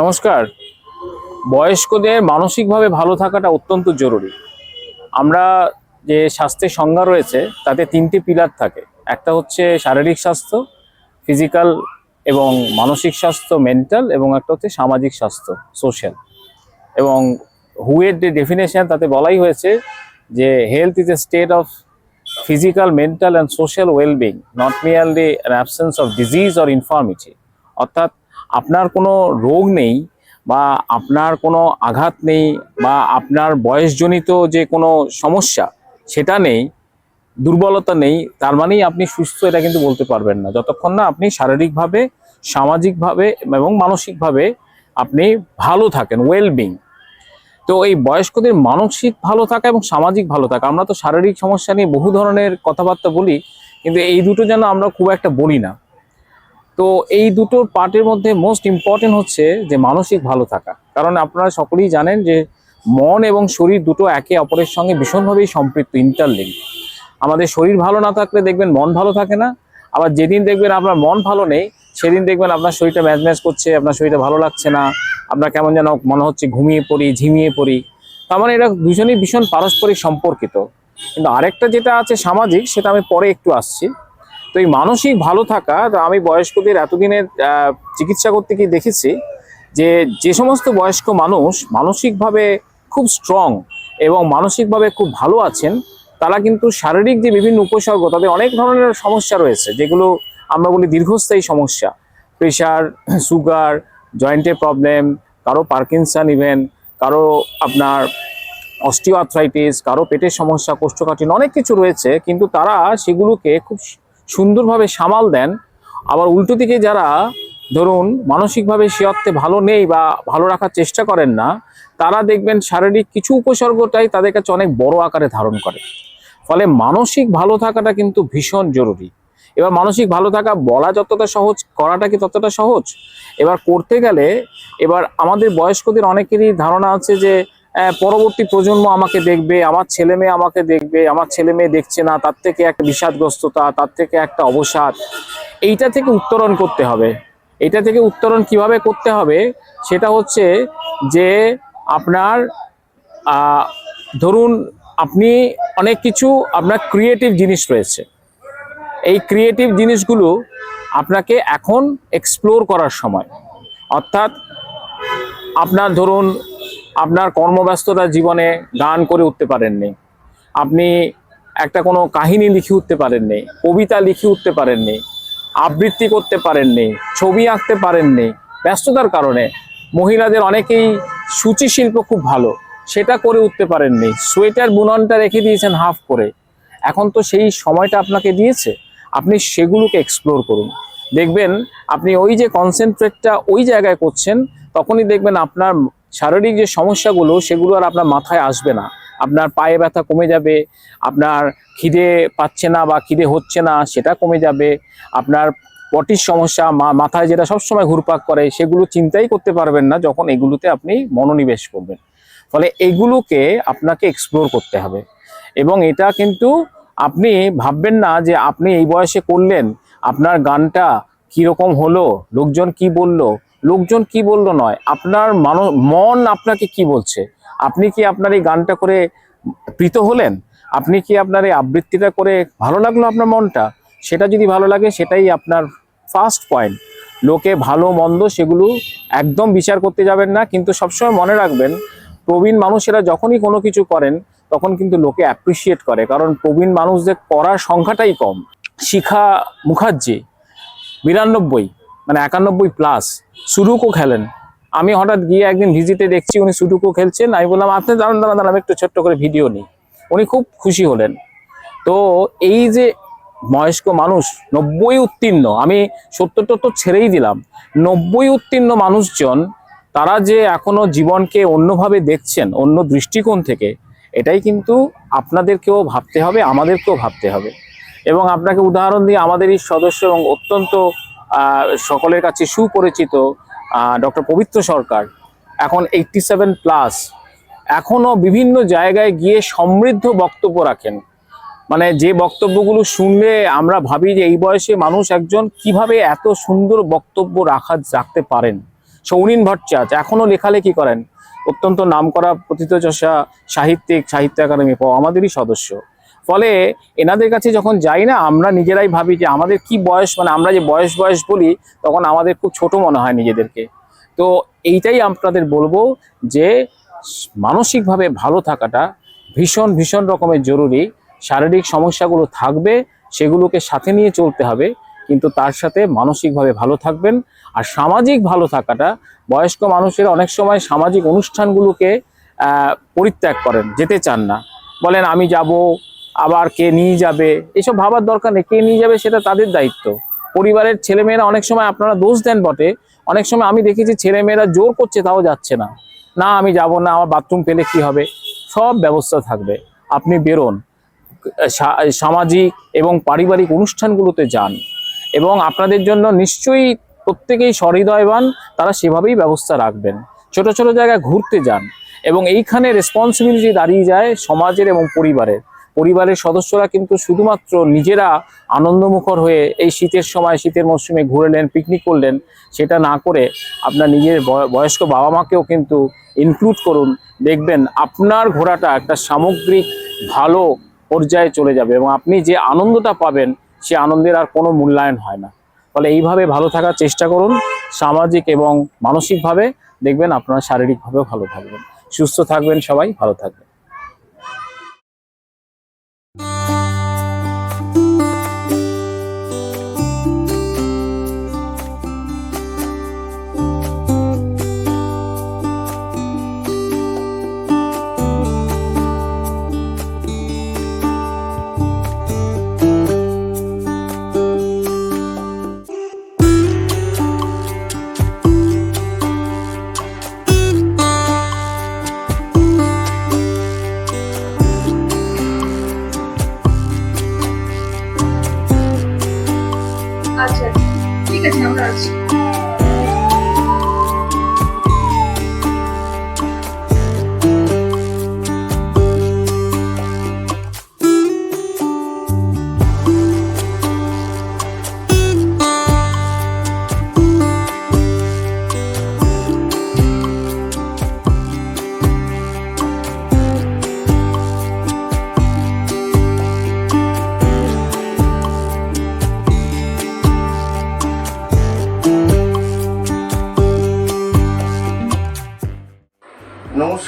নমস্কার। বয়স্কদের মানসিকভাবে ভালো থাকাটা অত্যন্ত জরুরি। আমরা যে স্বাস্থ্যের সংজ্ঞা রয়েছে, তাতে তিনটি পিলার থাকে। একটা হচ্ছে শারীরিক স্বাস্থ্য, ফিজিক্যাল এবং মানসিক স্বাস্থ্য, মেন্টাল, এবং একটা হচ্ছে সামাজিক স্বাস্থ্য, সোশ্যাল। এবং হুয়ের যে ডেফিনেশন তাতে বলাই হয়েছে যে health is a state of physical mental and social wellbeing not merely an absence of disease or infirmity অর্থাৎ আপনার কোনো রোগ নেই বা আপনার কোনো আঘাত নেই বা আপনার বয়সজনিত যে কোনো সমস্যা সেটা নেই, দুর্বলতা নেই, তার মানেই আপনি সুস্থ, এটা কিন্তু বলতে পারবেন না। যতক্ষণ না আপনি শারীরিকভাবে, সামাজিকভাবে এবং মানসিকভাবে আপনি ভালো থাকেন ওয়েলবিং তো এই বয়স্কদের মানসিক ভালো থাকা এবং সামাজিক ভালো থাকা, আমরা তো শারীরিক সমস্যা নিয়ে বহু ধরনের কথাবার্তা বলি, কিন্তু এই দুটো যেন আমরা খুব একটা বলি না। তো এই দুটোর পার্টের মধ্যে মোস্ট ইম্পর্টেন্ট হচ্ছে যে মানসিক ভালো থাকা। কারণ আপনারা সকলেই জানেন যে মন এবং শরীর দুটো একে অপরের সঙ্গে ভীষণভাবেই সম্পৃক্ত ইন্টারলিঙ্ক আমাদের শরীর ভালো না থাকলে দেখবেন মন ভালো থাকে না। আবার যেদিন দেখবেন আপনার মন ভালো নেই, সেদিন দেখবেন আপনার শরীরটা ম্যাচ ম্যাচ করছে, আপনার শরীরটা ভালো লাগছে না, আপনার কেমন যেন মনে হচ্ছে ঘুমিয়ে পড়ি, ঝিমিয়ে পড়ি। তার মানে এরা দুজনেই ভীষণ পারস্পরিক সম্পর্কিত। কিন্তু আরেকটা যেটা আছে সামাজিক, সেটা আমি পরে একটু আসছি। তো এই মানসিক ভালো থাকা আমি বয়স্কদের এতদিনের চিকিৎসা করতে গিয়ে দেখেছি যে যে সমস্ত বয়স্ক মানুষ মানসিকভাবে খুব স্ট্রং এবং মানসিকভাবে খুব ভালো আছেন, তারা কিন্তু শারীরিক যে বিভিন্ন উপসর্গ তাদের অনেক ধরনের সমস্যা রয়েছে, যেগুলো আমরা বলি দীর্ঘস্থায়ী সমস্যা। প্রেশার, সুগার, জয়েন্টের প্রবলেম, কারও পার্কিনসন ইভেন, কারও আপনার অস্টিওআর্থ্রাইটিস, কারও পেটের সমস্যা, কোষ্ঠকাঠিন্য, অনেক কিছু রয়েছে, কিন্তু তারা সেগুলোকে খুব সুন্দরভাবে সামাল দেন। আবার উল্টো দিকে যারা ধরুন মানসিকভাবে সে অর্থে ভালো নেই বা ভালো রাখার চেষ্টা করেন না, তারা দেখবেন শারীরিক কিছু উপসর্গটাই তাদের কাছে অনেক বড় আকারে ধারণ করে। ফলে মানসিক ভালো থাকাটা কিন্তু ভীষণ জরুরি। এবার মানসিক ভালো থাকা বলা যতটা সহজ, করাটা কি ততটা সহজ? এবার করতে গেলে এবার আমাদের বয়স্কদের অনেকেরই ধারণা আছে যে পরবর্তী প্রজন্ম আমাকে দেখবে, আমার ছেলে মেয়ে আমাকে দেখবে, আমার ছেলে মেয়ে দেখছে না, তার থেকে একটা বিষাদগ্রস্ততা, তার থেকে একটা অবসাদ। এইটা থেকে উত্তরণ করতে হবে। এটা থেকে উত্তরণ কীভাবে করতে হবে? সেটা হচ্ছে যে আপনার ধরুন আপনি অনেক কিছু, আপনার ক্রিয়েটিভ জিনিস রয়েছে। এই ক্রিয়েটিভ জিনিসগুলো আপনাকে এখন এক্সপ্লোর করার সময়। অর্থাৎ আপনার ধরুন আপনার কর্মব্যস্ততা জীবনে গান করে উঠতে পারেননি। আপনি একটা কোনো কাহিনী লিখে উঠতে পারেননি, কবিতা লিখে উঠতে পারেননি, আবৃত্তি করতে পারেননি, ছবি আঁকতে পারেননি। ব্যস্ততার কারণে মহিলাদের অনেকেই সূচি শিল্প খুব ভালো, সেটা করে উঠতে পারেননি। সোয়েটার বুননটা রেখে দিয়েছেন হাফ করে। এখন তো সেই সময়টা আপনাকে দিয়েছে। আপনি সেগুলোকে এক্সপ্লোর করুন। দেখবেন, আপনি ওই যে কনসেন্ট্রেটটা ওই জায়গায় করছেন, তখনই দেখবেন আপনার শারীরিক যে সমস্যাগুলো, সেগুলো আর আপনার মাথায় আসবে না। আপনার পায়ে ব্যথা কমে যাবে, আপনার খিদে পাচ্ছে না বা খিদে হচ্ছে না, সেটা কমে যাবে। আপনার পটির সমস্যা মাথায় যেটা সবসময় ঘুরপাক করে, সেগুলো চিন্তাই করতে পারবেন না যখন এগুলোতে আপনি মনোনিবেশ করবেন। ফলে এগুলোকে আপনাকে এক্সপ্লোর করতে হবে। এবং এটা কিন্তু আপনি ভাববেন না যে আপনি এই বয়সে করলেন, আপনার গানটা কীরকম হলো, লোকজন কি বলল লোকজন কি বলল নয়, আপনার মানো, মন আপনাকে কি বলছে? আপনি কি আপনার এই গানটা করে প্রীত হলেন? আপনি কি আপনার এই আবৃত্তিটা করে ভালো লাগল আপনার মনটা? সেটা যদি ভালো লাগে, সেটাই আপনার ফার্স্ট পয়েন্ট লোকে ভালো, মন্দ সেগুলো একদম বিচার করতে যাবেন না, কিন্তু সবসময় মনে রাখবেন, প্রবীণ মানুষেরা যখনই কোনো কিছু করেন, তখন কিন্তু লোকে অ্যাপ্রিসিয়েট করে, কারণ প্রবীণ মানুষদের করার সংখ্যাটাই কম। শিখা মুখার্জি, বিরানব্বই। মানে একানব্বই প্লাস সুডুকো খেলেন। আমি হঠাৎ গিয়ে একদিন ভিজিটে দেখছি উনি সুডুকো খেলছেন, আমি বললাম, আপনি দাঁড়ান দাঁড়ান দাঁড়ান, আমি একটু ছোট্ট করে ভিডিও নিই। উনি খুব খুশি হলেন। তো এই যে বয়স্ক মানুষ, নব্বই উত্তীর্ণ, আমি সত্তর টত্তর ছেড়েই দিলাম, নব্বই উত্তীর্ণ মানুষজন, তারা যে এখনও জীবনকে অন্যভাবে দেখছেন, অন্য দৃষ্টিকোণ থেকে, এটাই কিন্তু আপনাদেরকেও ভাবতে হবে, আমাদেরকেও ভাবতে হবে। এবং আপনাকে উদাহরণ দিয়ে আমাদের এই সদস্য এবং অত্যন্ত সকলের কাছে সুপরিচিত ডক্টর পবিত্র সরকার এখন এইটটি সেভেন প্লাস এখনও বিভিন্ন জায়গায় গিয়ে সমৃদ্ধ বক্তব্য রাখেন। মানে যে বক্তব্যগুলো শুনলে আমরা ভাবি যে এই বয়সে মানুষ একজন কীভাবে এত সুন্দর বক্তব্য রাখা, রাখতে পারেন। সৌরিন ভট্টাচার্য এখনও লেখালেখি করেন। অত্যন্ত নামকরা প্রথিতযশা সাহিত্যিক, সাহিত্য একাডেমি আমাদেরই সদস্য। ফলে এনাদের কাছে যখন যাই না, আমরা নিজেরাই ভাবি যে আমাদের কি বয়স মানে আমরা যে বয়স বয়স বলি, তখন আমাদের খুব ছোট মনে হয় নিজেদেরকে। তো এইটাই আপনাদের বলব যে, মানসিকভাবে ভালো থাকাটা ভীষণ ভীষণ রকমের জরুরি। শারীরিক সমস্যাগুলো থাকবে, সেগুলোকে সাথে নিয়ে চলতে হবে, কিন্তু তার সাথে মানসিকভাবে ভালো থাকবেন। আর সামাজিক ভালো থাকাটা, বয়স্ক মানুষের অনেক সময় সামাজিক অনুষ্ঠানগুলোকে পরিত্যাগ করেন, যেতে চান না। বলেন, আমি যাব আবার কে নিয়ে যাবে? এসব ভাবার দরকার নেই। কে নিয়ে যাবে সেটা তাদের দায়িত্ব। পরিবারের ছেলেমেয়েরা অনেক সময় আপনারা দোষ দেন বটে। অনেক সময় আমি দেখেছি ছেলেমেয়েরা জোর করছে, তাও যাচ্ছে না। না, আমি যাব না, আমার বাথরুম পেলে কি হবে? সব ব্যবস্থা থাকবে। আপনি বেরোন। সামাজিক এবং পারিবারিক অনুষ্ঠানগুলোতে যান। এবং আপনাদের জন্য নিশ্চয়ই প্রত্যেকেই সহৃদয়বান, তারা সেভাবেই ব্যবস্থা রাখবেন। ছোট ছোট জায়গায় ঘুরতে যান। এবং এইখানে রেসপন্সিবিলিটি দাঁড়িয়ে যায় সমাজের এবং পরিবারের। পরিবারের সদস্যরা কিন্তু শুধুমাত্র নিজেরা আনন্দমুখর হয়ে এই শীতের সময়, শীতের মরশুমে ঘুরলেন পিকনিক করলেন, সেটা না করে আপনার নিজের বয়- বয়স্ক বাবা মাকেও কিন্তু ইনক্লুড করুন। দেখবেন আপনার ঘোরাটা একটা সামগ্রিক ভালো পর্যায়ে চলে যাবে এবং আপনি যে আনন্দটা পাবেন, সে আনন্দের আর কোনো মূল্যায়ন হয় না। ফলে এইভাবে ভালো থাকার চেষ্টা করুন সামাজিক এবং মানসিকভাবে। দেখবেন আপনারা শারীরিকভাবেও ভালো থাকবেন। সুস্থ থাকবেন সবাই, ভালো থাকবেন।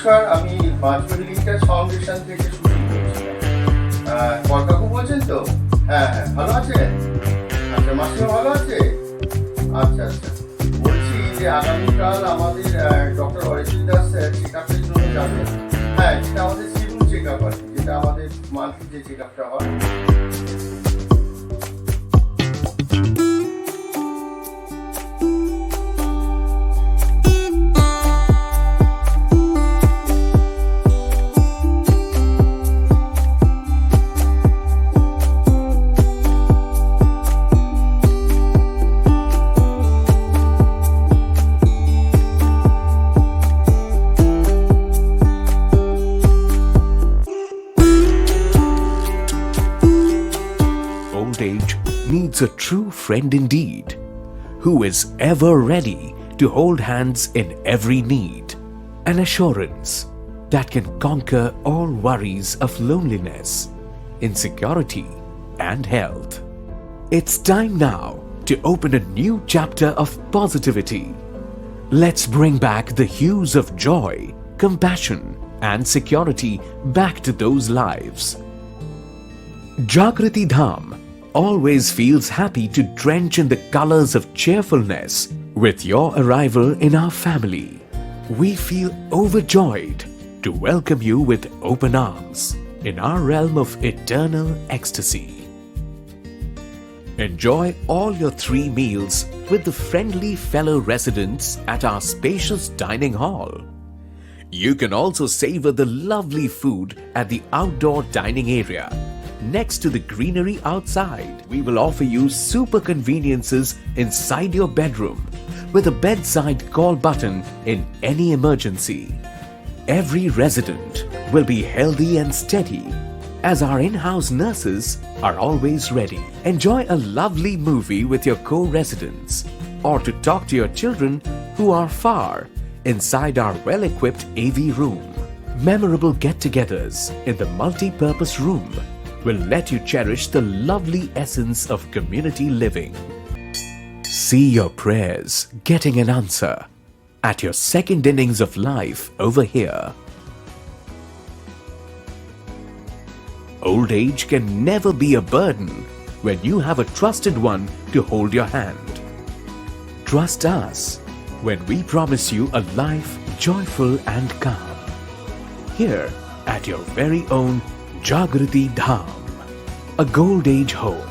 নমস্কার, আমি ফাউন্ডেশন থেকে বলছেন তো? হ্যাঁ হ্যাঁ ভালো আচ্ছা মাসিমা ভালো আছে? আচ্ছা আচ্ছা। বলছি যে আগামীকাল আমাদের ডক্টর অরিজিৎ দাস চেক আপের জন্য যাবেন। হ্যাঁ যেটা আমাদের চেক আপ আর যেটা আমাদের মান্থলি যে চেক আপটা হয়। A true friend indeed, who is ever ready to hold hands in every need. An assurance that can conquer all worries of loneliness, insecurity, and health. It's time now to open a new chapter of positivity. Let's bring back the hues of joy, compassion, and security back to those lives. Jagrati Dham always feels happy to drench in the colors of cheerfulness with your arrival in our family. We feel overjoyed to welcome you with open arms in our realm of eternal ecstasy. Enjoy all your three meals with the friendly fellow residents at our spacious dining hall. You can also savor the lovely food at the outdoor dining area. Next to the greenery outside, we will offer you super conveniences inside your bedroom with a bedside call button in any emergency. Every resident will be healthy and steady as our in house nurses are always ready. Enjoy a lovely movie with your co residents or to talk to your children who are far inside our well equipped AV room. Memorable get togethers in the multi purpose room will let you cherish the lovely essence of community living. See your prayers getting an answer at your second innings of life over here. Old age can never be a burden when you have a trusted one to hold your hand. Trust us when we promise you a life joyful and calm. Here at your very own Jagrati Dham, a gold age home